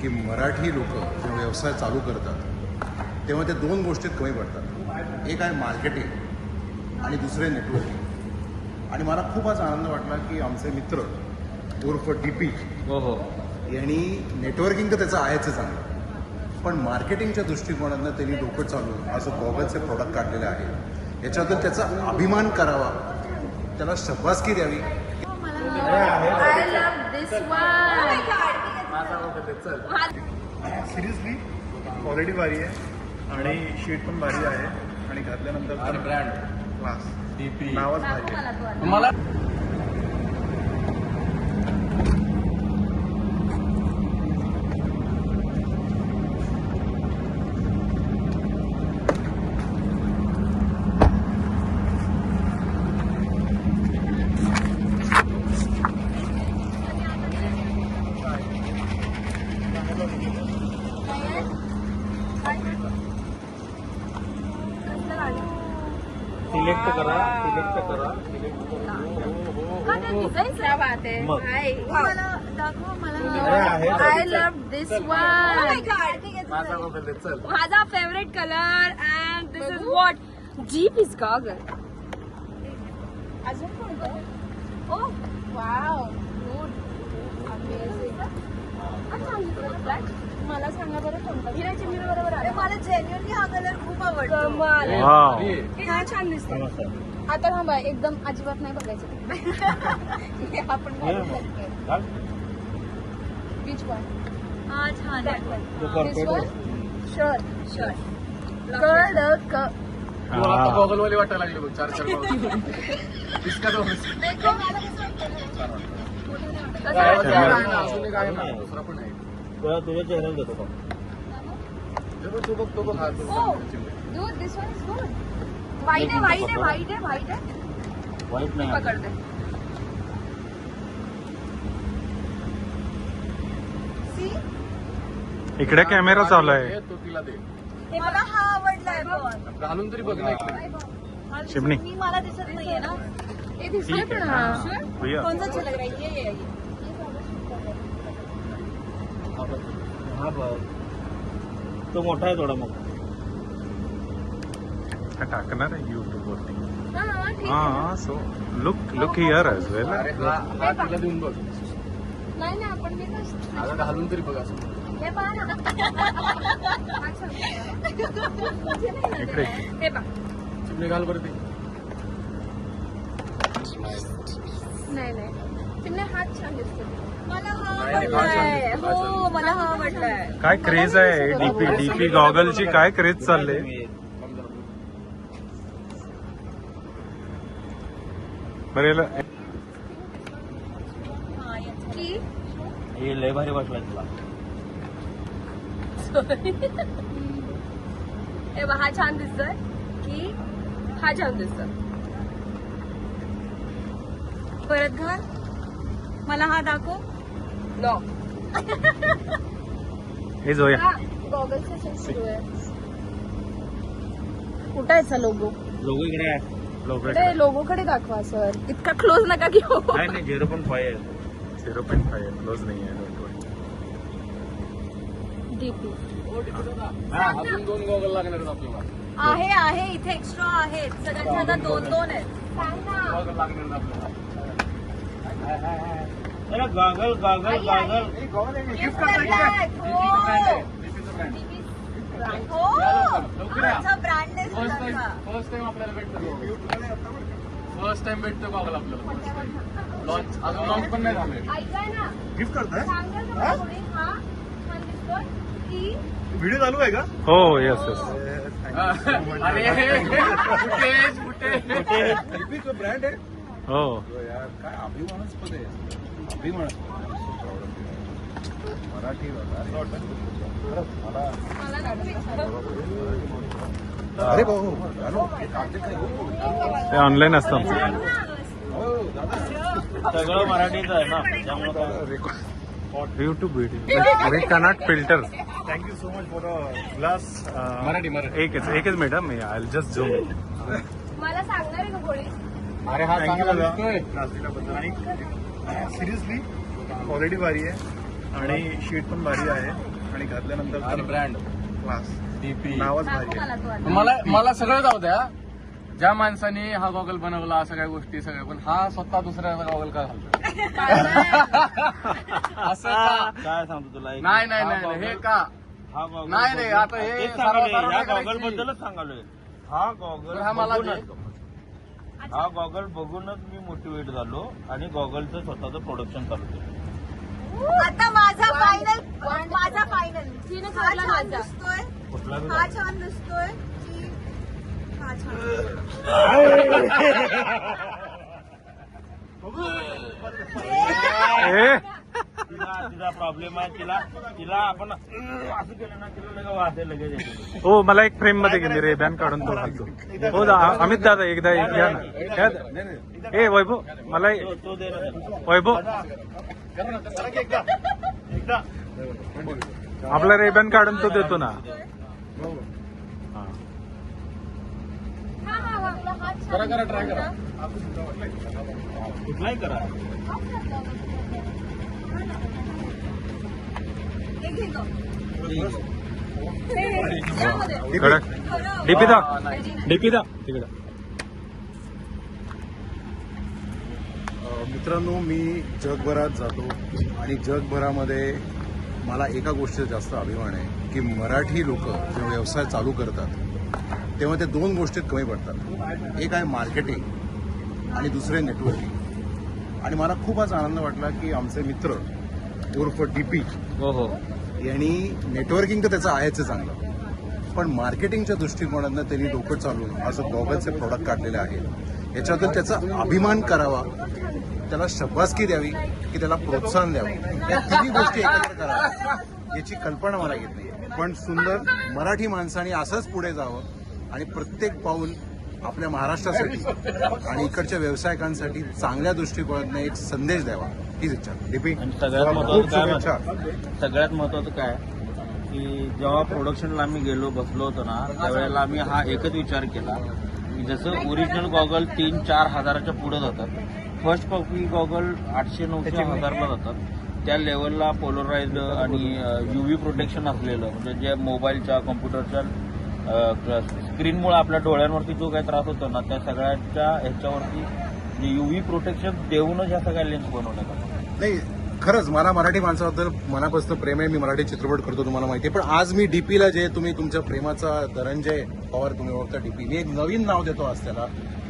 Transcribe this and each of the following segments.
की मराठी लोक जेव्हा व्यवसाय चालू करतात तेव्हा ते दोन गोष्टीत कमी पडतात. एक आहे मार्केटिंग आणि दुसरे नेटवर्किंग आणि मला खूप आज आनंद वाटला की आमचे मित्र उर्फ डी पी हो हो. यांनी नेटवर्किंग तर त्याचं आहेच आहे चांगलं. पण मार्केटिंगच्या दृष्टिकोनातनं त्यांनी डोकं चालून असं गॉगलचे प्रोडक्ट काढलेले आहे. याच्याबद्दल त्याचा अभिमान करावा. त्याला शब्बासकी द्यावी. सिरियसली क्वालिटी भारी आहे. आणि शीट पण भारी आहे. आणि घातल्यानंतर ब्रँड क्लास डीपी नावच भारी आहे. मला सिलेक्ट करा सिलेक्ट करा. क्या बात है मग. हाय मला दाखव आहे. मला आय लव्ह दिस वन माझा मोबाईल चल. माझा favourite colour and this is what jeep is goggle अजून कोणतं? ओ वाव गुड मला सांगा बरं कोणता? हिरा चिमणी बरोबर आलं मला जेन्युअनली हा कलर खूप आवडतो. कमाल. हा छान दिसतो. आता थांबा एकदम अजिबात नाही बघायचं हे आपण बीच वन हा छान शुअर शुअर कडक तू आता गॉगल वाली वाटायला लागली बघ चार चार गॉगल इसका तो देखो मला कसं काय वाटतं? कसं आहे? वाटतं? अजून एक आहे ना दुसरा पण आहे. तुझ्या चेहऱ्याला देतो. का ते बघ, तो बघ तो बघ हा तो Oh, dude, this one is good. White है, white है, white है, white है. मी नाही पकडते. See? इकडे कॅमेरा चालू आहे. हे तो तिला दे. हे मला हा आवडलाय पण. घालून तरी बघ ना इकडे. चिमणी मी मला दिसत नाहीये ना. हे दिसतोय पण हा. भैया. कोणता अच्छा लग रहा है ये ये ये हा बघ. तो मोठा आहे थोडा मग हा टाकणार आहे युट्यूब वरती. हा ठीक आहे. हा so look look here as well अरे हा हा तिला देऊन बघ. नाही नाही आपण मी कसं- आता घालून तरी बघ असं. हे पहा ना. अच्छा. इकडे हे पहा. चिमणी घाल बरं ते. नाही नाही. चिमणे हात छान दिसतो हा हा हा हो मला हा आवडलाय काय क्रेज आहे? डीपी डीपी गॉगलची काय क्रेज चालले थांब जरा. बरं याला की? हे लय भारी वाटलाय तुला. हे बघ, हा छान दिसतोय. की हा छान दिसतोय. परत घाल. मला हा दाखव. हे जोया. हा सुरू आहे. कुठायचा लोगो लोगो इकडे आहे. लोक कुठे? लोगोकडे दाखवा सर इतका क्लोज नका घेऊ. नाही नाही झिरो पण फाय आहे. झिरो पॉईंट फाय क्लोज नाही आहे. Don't worry. डीपी अजून दोन गॉगल लागणार आहेत आपल्याला. आहे आहे इथे एक्स्ट्रा आहेत. सगळ्यांच्या आता दोन दोन आहेत. सांग ना गॉगल लागणार आहेत आपल्याला. अरे गागल गागल गागल। Gift करताय. हो. हो. माझा brand आहे फर्स्ट टाइम सुद्धा. फर्स्ट टाइम आपल्याला भेटतो फर्स्ट टाइम भेटतो गॉगल आपल्याला लॉन्च अजून लॉन्च पण नाही झालंय ऐकाय ना। गिफ्ट करताय सांगा जरा कोणी हा? छान दिसतोय की व्हिडिओ चालू आहे का हो येस येस अरे फुटेज फुटेज। ब्रँड आहे हो। यार काय अभिमानास्पद आहे मराठी अरे भाऊ ते ऑनलाईन असतं. सगळं मराठीच आहे ना त्यामुळे YouTube video we cannot filter thank you so much for glass Marathi Marathi. एकच एकच मिनिट मी आय जस्ट झूम मला सांगणार आहे का कोणी? अरे हा थँक्यू दिल्याबद्दल. आणि सिरियसली क्वालिटी भारी आहे आणि शीट पण भारी आहे आणि घातल्यानंतर ब्रँड क्लास डीपी नावच भारी मला आहे. मला मला सगळं जाऊ द्या. ज्या माणसाने हा गॉगल बनवला सगळ्या गोष्टी सगळ्या पण हा स्वतः दुसऱ्याचा गॉगल का घालतो असं का? काय सांगतो तुला नाही नाही हा नाही नाही, हे का? हा गॉगल नाही रे, आता हे. गॉगल बद्दलच सांगालोय हा गॉगल हा मला हा गॉगल बघूनच मी मोटिवेट झालो आणि गॉगलचं स्वतःचं प्रोडक्शन चालू केलं. आता माझा फायनल माझा फायनल तिने हा ठरला छान माझा. दिसतोय. कुठला बी हा छान दिसतोय की हा छान तिला तिचा प्रॉब्लेम आहे तिला तिला आपण असं केलं ना तिला लगेच वाढते लगेच येते. हो मला एक फ्रेममध्ये गेली रे बॅन काढून तो घालतो हो दा अमित दादा एकदा एक घ्या ना घ्या दा. ए वैभव मला तो- तो दे ना त्याला. वैभव आपला रेबॅन काढून तो देतो ना हा. हा हा आपला हात करा छान करा ट्राय करा कुठलाही करा. कडक डीपी दा डीपी दा तिकडं मित्रांनो मी जगभरात जातो आणि जगभरामध्ये मला एका गोष्टीचा जास्त अभिमान आहे की मराठी लोक जेव्हा व्यवसाय चालू करतात तेव्हा ते दोन गोष्टीत कमी पडतात. एक आहे मार्केटिंग आणि दुसरे नेटवर्किंग आणि मला खूप आज आनंद वाटला की आमचे मित्र उर्फ डी पी हो हो यांनी नेटवर्किंग तर त्याचं आहेच आहे चांगलं. पण मार्केटिंगच्या दृष्टिकोनातनं त्यांनी डोकं चालून असं गॉगलचे प्रोडक्ट काढलेले आहेत. याच्याबद्दल त्याचा अभिमान करावा त्याला शब्बासकी द्यावी की त्याला प्रोत्साहन द्यावं. या तिन्ही गोष्टी एकत्र कराव्या याची कल्पना मला येत नाही पण सुंदर मराठी माणसाने असंच पुढे जावं आणि प्रत्येक पाऊल आपल्या महाराष्ट्रासाठी आणि इकडच्या व्यावसायिकांसाठी चांगल्या दृष्टिकोनातनं एक संदेश द्यावा हीच इच्छा. डीपी आणि सगळ्यात खूप महत्वाचं काय शुभेच्छा. माहिती- सगळ्यात महत्वाचं काय? की जेव्हा प्रोडक्शनला आम्ही गेलो बसलो होतो ना त्यावेळेला आम्ही हा एकच विचार केला. की जसं ओरिजिनल गॉगल तीन चार हजाराच्या पुढे जातात. फर्स्ट कॉपी गॉगल आठशे नऊशे हजारला जातात. त्या लेवलला पोलराइज आणि युव्ही प्रोटेक्शन असलेलं म्हणजे जे मोबाईलच्या कॉम्प्युटरच्या स्क्रीनमुळे आपल्या डोळ्यांवरती जो काही त्रास होतो ना त्या सगळ्याच्या ह्याच्यावरती युव्ही प्रोटेक्शन देऊनच ह्या सगळ्या लेन्स बनवण्यात नाही खरंच मला मराठी माणसाबद्दल मनापासून प्रेम आहे. मी मराठी चित्रपट करतो तुम्हाला माहिती आहे. पण आज मी डीपीला जे तुम्ही तुमच्या प्रेमाचा धनंजय पवार तुम्ही ओळखता डीपी मी एक नवीन नाव देतो आज त्याला.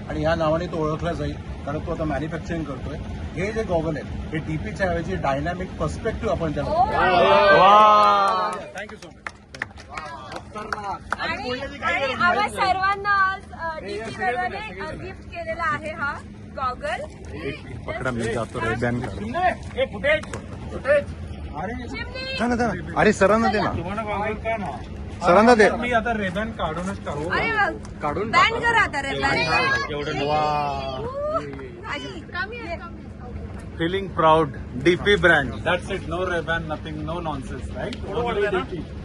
आणि ह्या नावाने तो ओळखला जाईल कारण तो आता मॅन्युफॅक्चरिंग करतोय. हे जे गॉगल आहेत हे डीपीच्या ऐवजी डायनॅमिक पर्स्पेक्टिव्ह आपण त्याला थँक्यू सो मच आणि आणि आम्हा सर्वांना आज डीपी गिफ्ट केलेला आहे हा गॉगल पकडा मी जातो रेबॅन ना ना. अरे सरांना दे ना. तुम्हाला गॉगल काय ना? सरांना दे. मी आता रेबॅन काढूनच बघ. काढून बँड करा आता रे जेवढं आजी कमी आहे कमी feeling proud DP brand That's it. No Reban, nothing, no nonsense, right? Only DP.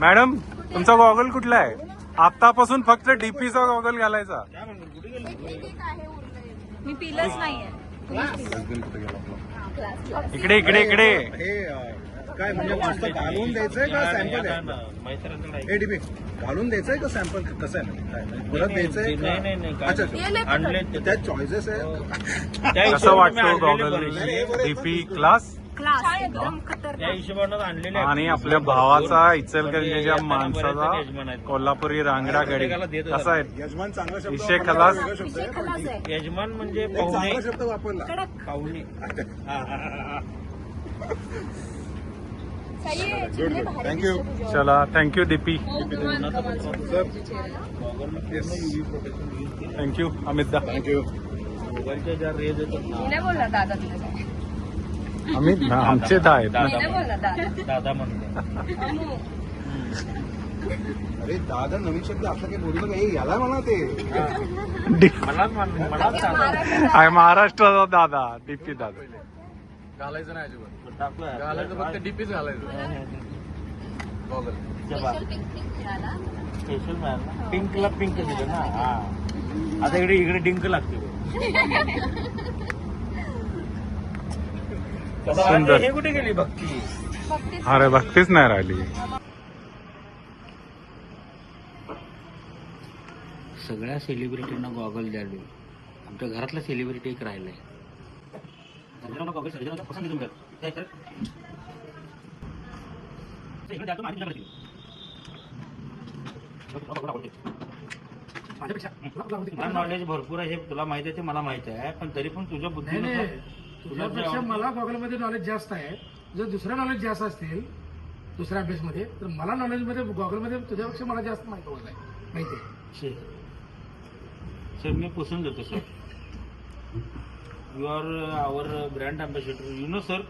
Madam तुमचा गॉगल कुठला आहे? आतापासून फक्त डीपीचा गॉगल घालायचा. एक एक आहे उरलेलं. मी पिलंच नाहीये. इकडे इकडे इकडे. हे काय म्हणजे घालून द्यायचंय का सॅम्पल आहे? हे डीपी घालून द्यायचंय का सॅम्पल कसं आहे? काय परत द्यायचंय नाही नाही नाही काय अच्छा. त्यात चॉईसेस आहे त्या कसं वाटतो गॉगल. डीपी क्लास क्लास एकदम खतरनाक. आणि आपल्या भावाचा इचलकरंजीच्या माणसाचा. कोल्हापुरी रांगडा गडी कसा आहे यजमान चांगला शब्द विषय वापरला, खलास. वेगळा शब्द आहे. खलास आहे यजमान म्हणजे एक पाहुणे चांगला शब्द वापरला पाहुणे सही आहे चिमणी भारी थँक्यू दिसते तुझ्यावर. चला थँक्यू कमाल. थँक्यू अमित दा थँक्यू मोबाईलच्या ज्या रेज येतात ना मी नाही बोलणार दादा तुला काय. आम्ही आमचे तर आहेत. नाही बोलला दादा. दादा म्हणते अमू. अरे दादा नवीन शब्द असं काही बोलू नका. हे याला म्हणा ते. मलाच मान- मलाच सांगा. आहे महाराष्ट्राचा दादा डीपी दादा. घालायचं नाही अजिबात. टाकलं. घालायचं फक्त डीपीच घालायचं. गॉगल मिळाला. स्पेशल मिळालं पिंकला पिंक दिलं ना? हा. आता इकडे इकडे डिंक लागते सुंदर. हे कुठे गेली भक्ती? बघतेच अरे भक्तीच नाही राहिली. सगळ्या सेलिब्रिटींना गॉगल द्यावे आमच्या घरातला सेलिब्रिटी एक राहिलाय. नॉलेज भरपूर आहे हे तुला माहिती आहे ते मला माहिती आहे पण तरी पण तुझ्या जे तुझ्यापेक्षा मला गॉगलमध्ये नॉलेज जास्त आहे. जर दुसरं नॉलेज जास्त असतील दुसऱ्या अभ्यासमध्ये तर मला नॉलेजमध्ये गॉगलमध्ये तुझ्यापेक्षा मला जास्त माहिती आहे. माहिती आहे. सर सर मी पुसून देतो sir. You are our brand ambassador you know sir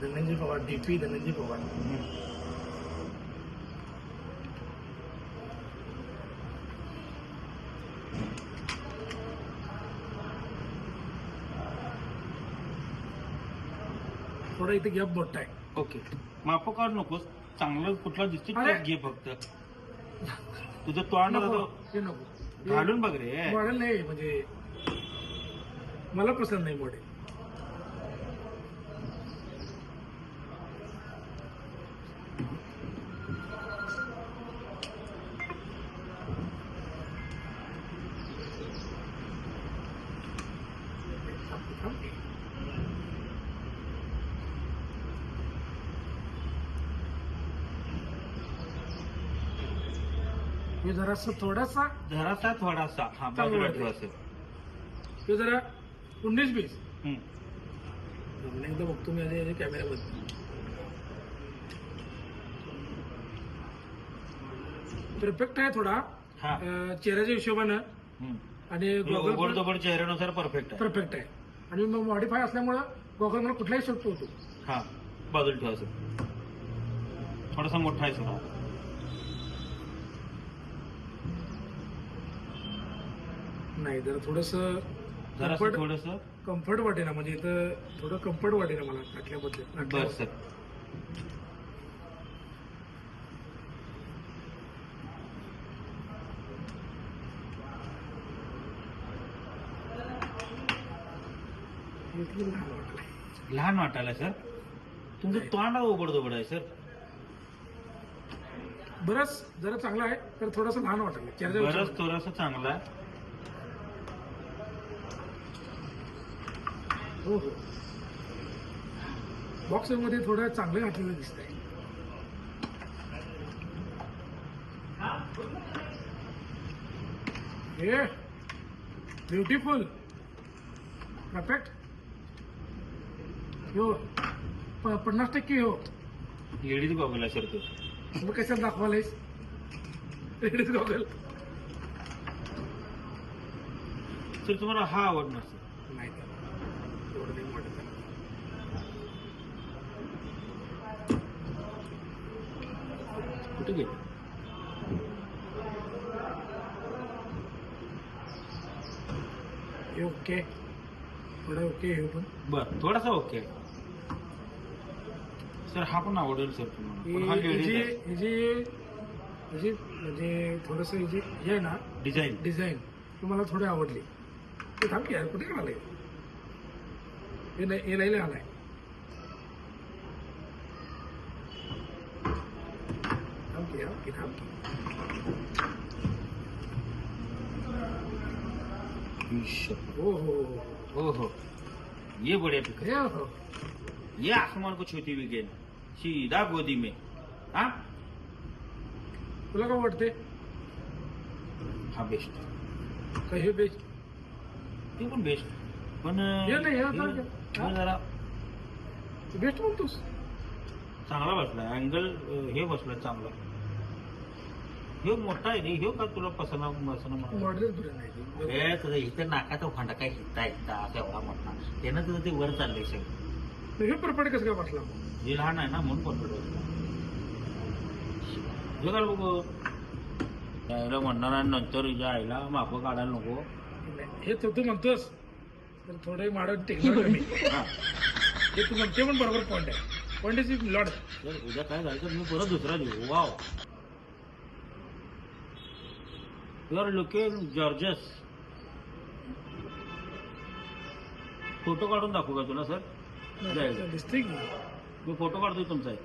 Dhananjay Pawar DP Dhananjay Pawar. थोडा इथे गॅप मोठा आहे. ओके. माप काढ नकोस. चांगलं कुठला दिसतो. घे फक्त. तुझं तोंड नको आता हे नको. घालून बघ रे. मॉडेल नाही म्हणजे मला पसंत नाही मॉडेल. हे जरासा थोडासा जरासा थोडासा. हा चांगलं बाजूला वाटलं. ठेवा सर हे जरा उन्नीस बीस हम्म. एकदा बघतो मी आधी कॅमेऱ्यामध्ये परफेक्ट आहे थोडा. हा. अं, चेहऱ्याच्या हिशोबानं. हम्म. आणि गॉगल दोबड चेहऱ्यानुसार परफेक्ट आहे. परफेक्ट आहे. आणि मग मॉडीफाय असल्यामुळं गॉगल मला कुठलाही शोधतो होतो हा बाजूला ठेवा सर थोडासा मोठा आहे सर नाही जरा थोडस कम्फर्ट थोडस? कम्फर्ट वाटेल ना म्हणजे इथं थोडं कम्फर्ट वाटेल ना मला बर टाकल्यावर. सर. इथलं लहान. लहान वाटायला सर? तुमचं तोंड ओबड दोबड आहे सर. बरंच जरा चांगला आहे तर थोडंसं लहान वाटलं बरंच हिशोबानं. थोडासा चांगला आहे. हो. हो बॉक्समध्ये थोडं चांगलं घातलेलं दिसतंय. हे ब्युटिफुल परफेक्ट हो पन्नास टक्के हो लेडीज गॉगल आहे सर तो. मग कशात दाखवायलायस? लेडीज गॉगल सर तुम्हाला हा आवडणार सर नाही एवढं नाही वाटत त्याला. हे ओके थोडं ओके हे पण. बर थोडासा ओके सर हा पण आवडेल सर तुम्हाला. पण हा ही लेडीज जी आहे. ही जी ही जी म्हणजे थोडंसं ही जी हे आहे ना डिझाईन डिझाईन ती मला थोडी आवडली. ते थांब की यार कुठे आलंय? हे नाही हे नाही आलाय थांब की हो हो ये बढ़िया पिक हो? ये आसमान को छूती हुई गेंद। सीधा गोदी में। हा? तुला काय वाटते हा बेस्ट। का हे बेस्ट ते पण बेस्ट? पण हे नाही, हे आता- हे- हे? जरा बेस्ट म्हणतोस चांगला बसला अँगल हे बसला चांगला. हे मोठा आहे रे हे का तुला पसना पसना म्हणा मॉडेल तुला नाही ते. हे तुझं इथं नाकाचा फांडा काय हिता हिता असा एवढा मोठा. त्यानं तुझं ते वर चाललंय सगळं. हे परपट कसं काय बसला हे लहान आहे ना म्हणून बसला हे काय बघू त्याला म्हणणार आणि नंतर हिच्या आईला मापं काढायला नको. हे तू तू म्हणतोस तर थोडं माडं टेकणार कमी हा. हे तू म्हणते पण बरोबर पॉईंट आहे. पॉईंट इज लॉड तर उद्या काय झालं तर मी परत दुसरा देऊ. Wow are looking gorgeous photo काढून दाखवू का तुला सर जाईल. दिसते की मी फोटो काढतोय तुमचा एक.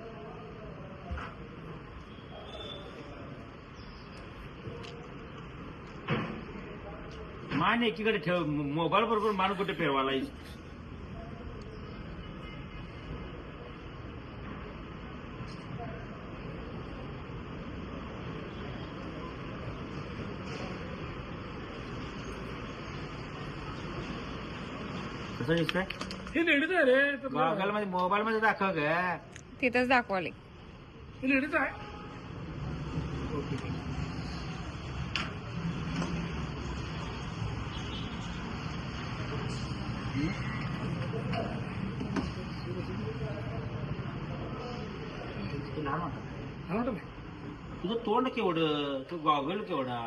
मान एकीकडे ठेव. मोबाईल बरोबर मान कुठे फिरवायला कसं हे लेडीज आहे रे तर गॉगलमध्ये मोबाईल मध्ये दाखव ग. तिथंच दाखवले. हे लेडीज आहे? तू लहान हा नाही तुझं तोंड केवढं तू गॉगल केवढा?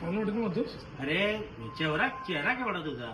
चांगलं वाटत म्हणतोस अरे चेहरा चेहरा केवढा तुझा